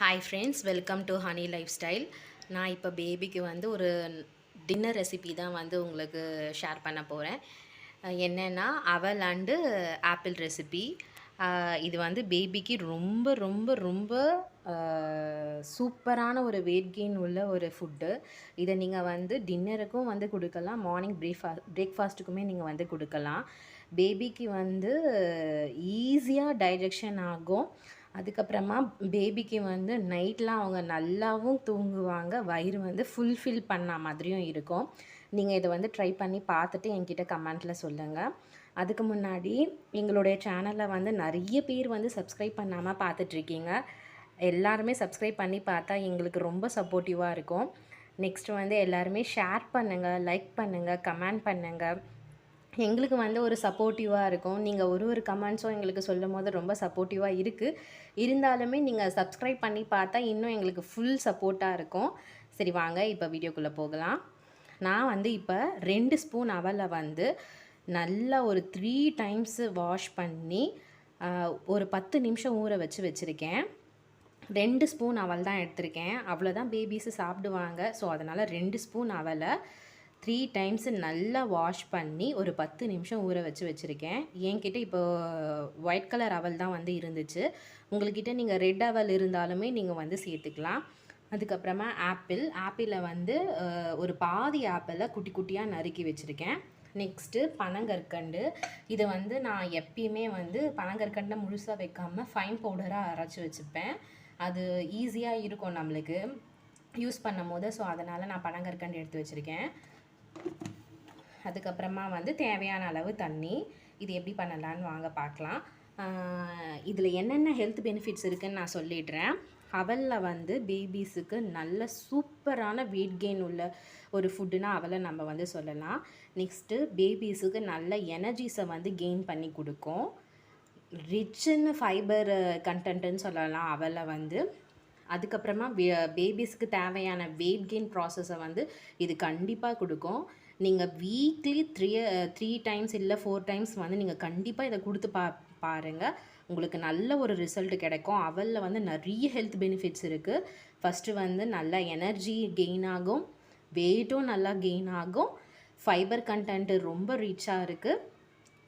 Hi friends welcome to honey life style நான் இப்போ பேபிக்கு வந்து ஒரு டின்னர் ரெசிபி தான் வந்து உங்களுக்கு ஷேர் பண்ண போகிறேன் என்னென்னா அவல் அண்டு ஆப்பிள் ரெசிபி இது வந்து பேபிக்கு ரொம்ப ரொம்ப ரொம்ப சூப்பரான ஒரு வெயிட் கெயின் உள்ள ஒரு ஃபுட்டு இதை நீங்கள் வந்து டின்னருக்கும் வந்து கொடுக்கலாம். மார்னிங் பிரேக்ஃபா பிரேக்ஃபாஸ்ட்டுக்குமே நீங்கள் வந்து கொடுக்கலாம். பேபிக்கு வந்து ஈஸியாக டைஜஷன் ஆகும். அதுக்கப்புறமா பேபிக்கு வந்து நைட்லாம் அவங்க நல்லாவும் தூங்குவாங்க. வயிறு வந்து ஃபுல்ஃபில் பண்ண மாதிரியும் இருக்கும். நீங்கள் இதை வந்து ட்ரை பண்ணி பார்த்துட்டு என்கிட்ட கமெண்ட்டில் சொல்லுங்கள் அதுக்கு முன்னாடி எங்களுடைய சேனலில் வந்து நிறைய பேர் வந்து சப்ஸ்கிரைப் பண்ணாமல் பார்த்துட்ருக்கீங்க. எல்லாருமே சப்ஸ்கிரைப் பண்ணி பார்த்தா எங்களுக்கு ரொம்ப சப்போர்ட்டிவாக இருக்கும். நெக்ஸ்ட் வந்து எல்லாருமே ஷேர் பண்ணுங்கள் லைக் பண்ணுங்கள் கமெண்ட் பண்ணுங்கள் எங்களுக்கு வந்து ஒரு சப்போர்ட்டிவாக இருக்கும். நீங்கள் ஒரு ஒரு கமெண்ட்ஸும் எங்களுக்கு சொல்லும் போது ரொம்ப சப்போர்ட்டிவாக இருக்குது இருந்தாலுமே நீங்கள் சப்ஸ்கிரைப் பண்ணி பார்த்தா இன்னும் எங்களுக்கு ஃபுல் சப்போர்ட்டாக இருக்கும். சரி வாங்க இப்போ வீடியோக்குள்ளே போகலாம். நான் வந்து இப்போ ரெண்டு ஸ்பூன் அவலை வந்து நல்லா ஒரு த்ரீ டைம்ஸு வாஷ் பண்ணி ஒரு பத்து நிமிஷம் ஊற வச்சு வச்சுருக்கேன். ரெண்டு ஸ்பூன் அவல் தான் எடுத்திருக்கேன். அவ்வளோதான் பேபிஸு சாப்பிடுவாங்க. ஸோ அதனால் ரெண்டு ஸ்பூன் அவலை த்ரீ டைம்ஸ் நல்லா வாஷ் பண்ணி ஒரு பத்து நிமிஷம் ஊற வச்சு வச்சுருக்கேன். என்கிட்ட இப்போ ஒயிட் கலர் அவல் தான் வந்து இருந்துச்சு. உங்கள்கிட்ட நீங்கள் ரெட் அவல் இருந்தாலுமே நீங்கள் வந்து சேர்த்துக்கலாம். அதுக்கப்புறமா ஆப்பிள் ஆப்பிளில் வந்து ஒரு பாதி ஆப்பிளை குட்டி குட்டியாக நறுக்கி வச்சுருக்கேன். நெக்ஸ்ட்டு பனங்கற்கண்டு. இதை வந்து நான் எப்பயுமே வந்து பனங்கற்கண்டை முழுசாக வைக்காமல் ஃபைன் பவுடராக அரைச்சி வச்சுப்பேன். அது ஈஸியாக இருக்கும் நம்மளுக்கு. யூஸ் பண்ணும் போது ஸோ அதனால் நான் பனங்கற்கண்டு எடுத்து வச்சுருக்கேன். அதுக்கப்புறமா வந்து தேவையான அளவு தண்ணி. இது எப்படி பண்ணலான்னு வாங்க பார்க்கலாம். இதில் என்னென்ன ஹெல்த் பெனிஃபிட்ஸ் இருக்குன்னு நான் சொல்லிடுறேன். அவலில் வந்து பேபிஸுக்கு நல்ல சூப்பரான வெயிட் கெயின் உள்ள ஒரு ஃபுட்டுனா அவலை நம்ம வந்து சொல்லலாம். நெக்ஸ்ட்டு பேபிஸுக்கு நல்ல எனர்ஜிஸை வந்து கெயின் பண்ணி கொடுக்கும். ரிச்சுன்னு ஃபைபர் கண்டென்ட்டுன்னு சொல்லலாம் அவலை வந்து. அதுக்கப்புறமா பேபிஸ்க்கு தேவையான வெயிட் கெயின் ப்ராசஸை வந்து இது கண்டிப்பாக கொடுக்கும். நீங்கள் வீக்லி த்ரீ த்ரீ டைம்ஸ் இல்லை ஃபோர் டைம்ஸ் வந்து நீங்கள் கண்டிப்பாக இதை கொடுத்து பா பாருங்கள் உங்களுக்கு நல்ல ஒரு ரிசல்ட் கிடைக்கும். அவலில் வந்து நிறைய ஹெல்த் பெனிஃபிட்ஸ் இருக்குது ஃபஸ்ட்டு வந்து நல்லா எனர்ஜி கெயின் ஆகும். வெயிட்டும் நல்லா கெயின் ஆகும். ஃபைபர் கண்டென்ட்டு ரொம்ப ரிச்சாக இருக்குது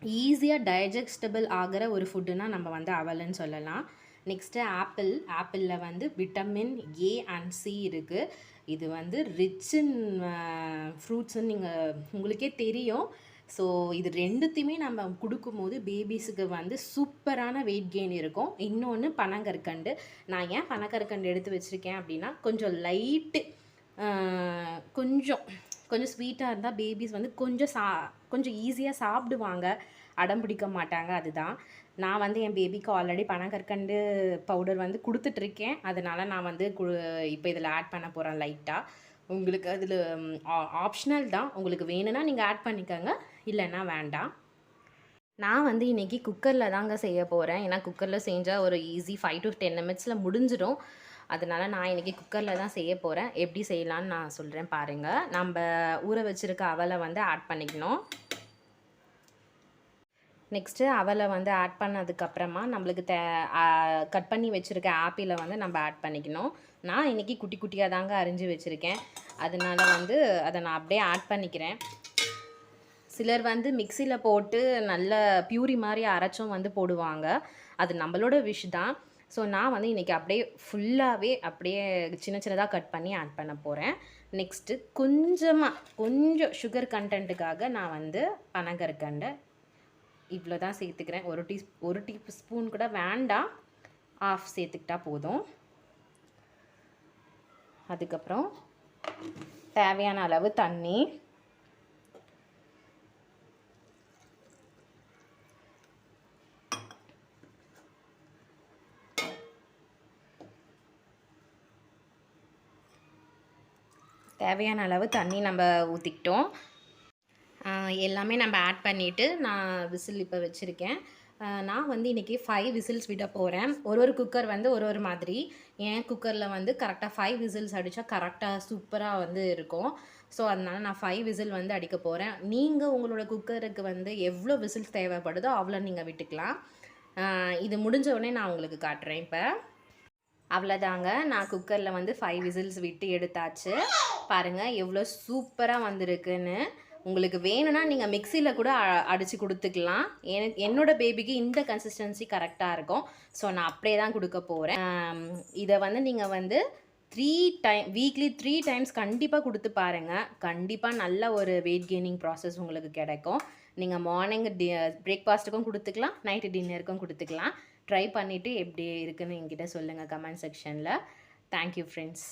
ஈஸியாக டைஜஸ்டபிள் ஆகிற ஒரு ஃபுட்டுனால் நம்ம வந்து அவல்னு சொல்லலாம். நெக்ஸ்ட்டு ஆப்பிள் ஆப்பிளில் வந்து விட்டமின் ஏ அண்ட் சி இருக்குது இது வந்து ரிச் இன் ஃப்ரூட்ஸ்ன்னு நீங்கள் உங்களுக்கே தெரியும். ஸோ இது ரெண்டுத்தையுமே நம்ம கொடுக்கும்போது பேபிஸுக்கு வந்து சூப்பரான வெயிட் கெயின் இருக்கும். இன்னொன்று பனங்கற்கண்டு. நான் ஏன் பனங்கற்கண்டு எடுத்து வச்சுருக்கேன் அப்படின்னா கொஞ்சம் லைட்டு கொஞ்சம் கொஞ்சம் ஸ்வீட்டாக இருந்தால் பேபிஸ் வந்து கொஞ்சம் சா கொஞ்சம் ஈஸியாக சாப்பிடுவாங்க. அடம் பிடிக்க மாட்டாங்க அதுதான். நான் வந்து என் பேபிக்கு ஆல்ரெடி பனங்கற்கண்டு பவுடர் வந்து கொடுத்துட்ருக்கேன் அதனால் நான் வந்து கு இப்போ இதில் ஆட் பண்ண போகிறேன் லைட்டாக உங்களுக்கு அதில் ஆப்ஷனல் தான். உங்களுக்கு வேணும்னா நீங்கள் ஆட் பண்ணிக்கோங்க. இல்லைன்னா வேண்டாம். நான் வந்து இன்றைக்கி குக்கரில் தாங்க செய்ய போகிறேன் ஏன்னா குக்கரில் செஞ்சால் ஒரு ஈஸி ஃபைவ் டு டென் மினிட்ஸில் முடிஞ்சிடும். அதனால் நான் இன்றைக்கி குக்கரில் தான் செய்ய போகிறேன் எப்படி செய்யலான்னு நான் சொல்கிறேன் பாருங்கள் நம்ம ஊற வச்சுருக்க அவலை வந்து ஆட் பண்ணிக்கணும். நெக்ஸ்ட்டு அவலை வந்து ஆட் பண்ணதுக்கப்புறமா நம்மளுக்கு தே கட் பண்ணி வச்சுருக்க ஆப்பிளை வந்து நம்ம ஆட் பண்ணிக்கணும். நான் இன்றைக்கி குட்டி குட்டியாக தாங்க அரிஞ்சு வச்சுருக்கேன். அதனால வந்து அதை நான் அப்படியே ஆட் பண்ணிக்கிறேன். சிலர் வந்து மிக்சியில் போட்டு நல்ல பியூரி மாதிரி அரைச்சும் வந்து போடுவாங்க. அது நம்மளோட விஷ் தான். ஸோ நான் வந்து இன்றைக்கி அப்படியே ஃபுல்லாகவே அப்படியே சின்ன சின்னதாக கட் பண்ணி ஆட் பண்ண போகிறேன் நெக்ஸ்ட்டு கொஞ்சமாக கொஞ்சம் சுகர் கண்டென்ட்டுக்காக நான் வந்து பனங்கற்கண்டை இவ்வளோ தான் சேர்த்துக்கிறேன். ஒரு டீ ஒரு டீ ஸ்பூன் கூட வேண்டாம். ஆஃப் சேர்த்துக்கிட்டா போதும். அதுக்கப்புறம் தேவையான அளவு தண்ணி. தேவையான அளவு தண்ணி நம்ம ஊற்றிக்கிட்டோம் எல்லாமே நம்ம ஆட் பண்ணிவிட்டு நான் விசில் இப்போ வச்சுருக்கேன். நான் வந்து இன்றைக்கி ஃபைவ் விசில்ஸ் விட போகிறேன் ஒரு ஒரு குக்கர் வந்து ஒரு ஒரு மாதிரி. என் குக்கரில் வந்து கரெக்டாக ஃபைவ் விசில்ஸ் அடித்தா கரெக்டாக சூப்பராக வந்து இருக்கும். ஸோ அதனால் நான் ஃபைவ் விசில் வந்து அடிக்க போகிறேன் நீங்கள் உங்களோட குக்கருக்கு வந்து எவ்வளோ விசில்ஸ் தேவைப்படுதோ அவ்வளோ நீங்கள் விட்டுக்கலாம். இது முடிஞ்ச உடனே நான் உங்களுக்கு காட்டுறேன் இப்போ. அவ்வளோதாங்க நான் குக்கரில் வந்து ஃபைவ் விசில்ஸ் விட்டு எடுத்தாச்சு. பாருங்கள் எவ்வளோ சூப்பராக வந்திருக்குன்னு. உங்களுக்கு வேணும்னா நீங்கள் மிக்சியில் கூட அடித்து கொடுத்துக்கலாம். எனக்கு என்னோட பேபிக்கு இந்த கன்சிஸ்டன்சி கரெக்டாக இருக்கும். ஸோ நான் அப்படியே தான் கொடுக்க போகிறேன் இதை வந்து நீங்கள் வந்து three time weekly three times கண்டிப்பாக கொடுத்து பாருங்கள் கண்டிப்பாக நல்ல ஒரு வெயிட் கெய்னிங் ப்ராசஸ் உங்களுக்கு கிடைக்கும். நீங்கள் மார்னிங் டி பிரேக்ஃபாஸ்ட்டுக்கும் கொடுத்துக்கலாம். நைட்டு டின்னருக்கும் கொடுத்துக்கலாம். ட்ரை பண்ணிவிட்டு எப்படி இருக்குதுன்னு என்கிட்ட சொல்லுங்கள் கமெண்ட் செக்ஷனில் தேங்க்யூ ஃப்ரெண்ட்ஸ்